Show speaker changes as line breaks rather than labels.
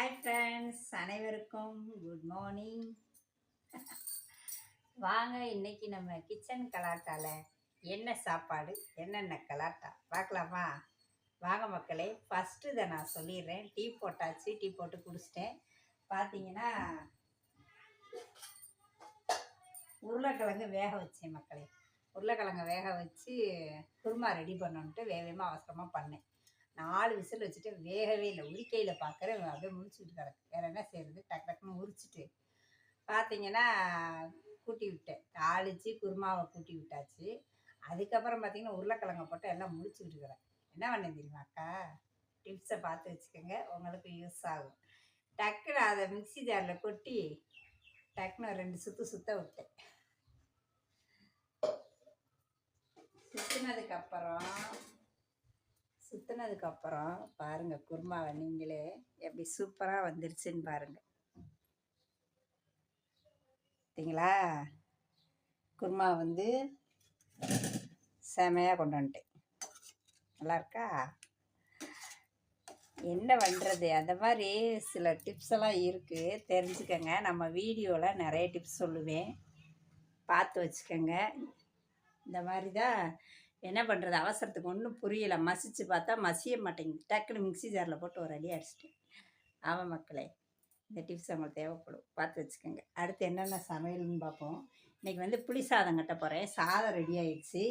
Hi friends அனைவருக்கும் good morning வாங்க இன்னைக்கு நம்ம கிச்சன் கலாட்டாவில் என்ன சாப்பாடு என்னென்ன கலாட்டா? பார்க்கலாமா? வாங்க மக்களே ஃபஸ்ட்டு இதை நான் சொல்லிடுறேன். டீ போட்டாச்சு டீ போட்டு குடிச்சிட்டேன். பார்த்தீங்கன்னா உருளைக்கிழங்கு வேக வச்சேன் மக்களே. உருளைக்கிழங்கு வேக வச்சு குருமா ரெடி பண்ணணுன்ட்டு வேகமாக அவசரமாக பண்ணேன். நாலு விசில் வச்சுட்டு வேகவே இல்லை. உரிக்கையில் பார்க்குறேன். அப்படியே முடிச்சுட்டு கிடக்கு. வேறு என்ன செய்யறது? டக்கு டக்குன்னு உரிச்சிட்டு பார்த்தீங்கன்னா கூட்டி விட்டேன். தாளித்து குருமாவை கூட்டி விட்டாச்சு. அதுக்கப்புறம் பார்த்தீங்கன்னா உருளைக்கிழங்க போட்டு எல்லாம் முடிச்சுக்கிட்டு இருக்கிறேன் என்ன பண்ணேன் தெரியுமா அக்கா? டிப்ஸை பார்த்து வச்சுக்கோங்க. உங்களுக்கு யூஸ் ஆகும். டக்குன்னு அதை மிக்ஸி ஜாரில் கொட்டி டக்குன்னு ரெண்டு சுற்று சுற்ற விட்டேன். சுற்றினதுக்கப்புறம் சுற்றினதுக்கப்புறம் பாருங்கள் குருமாவை நீங்களே எப்படி சூப்பராக வந்துருச்சுன்னு பாருங்கள் பார்த்தீங்களா குருமா வந்து செமையாக கொண்டு வந்துட்டேன். நல்லா இருக்கா? என்ன பண்ணுறது அந்த மாதிரி சில டிப்ஸ் எல்லாம் இருக்குது தெரிஞ்சுக்கங்க. நம்ம வீடியோவில் நிறைய டிப்ஸ் சொல்லுவேன். பார்த்து வச்சுக்கோங்க. இந்த மாதிரி தான் என்ன பண்ணுறது அவசரத்துக்கு ஒன்றும் புரியலை. மசிச்சு பார்த்தா மசிய மாட்டேங்குது. டக்குன்னு மிக்ஸி ஜாரில் போட்டு ஒரு அடி அடிச்சிட்டேன் ஆமாம் மக்களே இந்த டிப்ஸ் உங்களுக்கு தேவைப்படும். பார்த்து வச்சுக்கோங்க. அடுத்து என்னென்ன சமையல்னு பார்ப்போம். இன்றைக்கி வந்து புளி சாதம் கட்ட போகிறேன் சாதம் ரெடி ஆயிடுச்சு.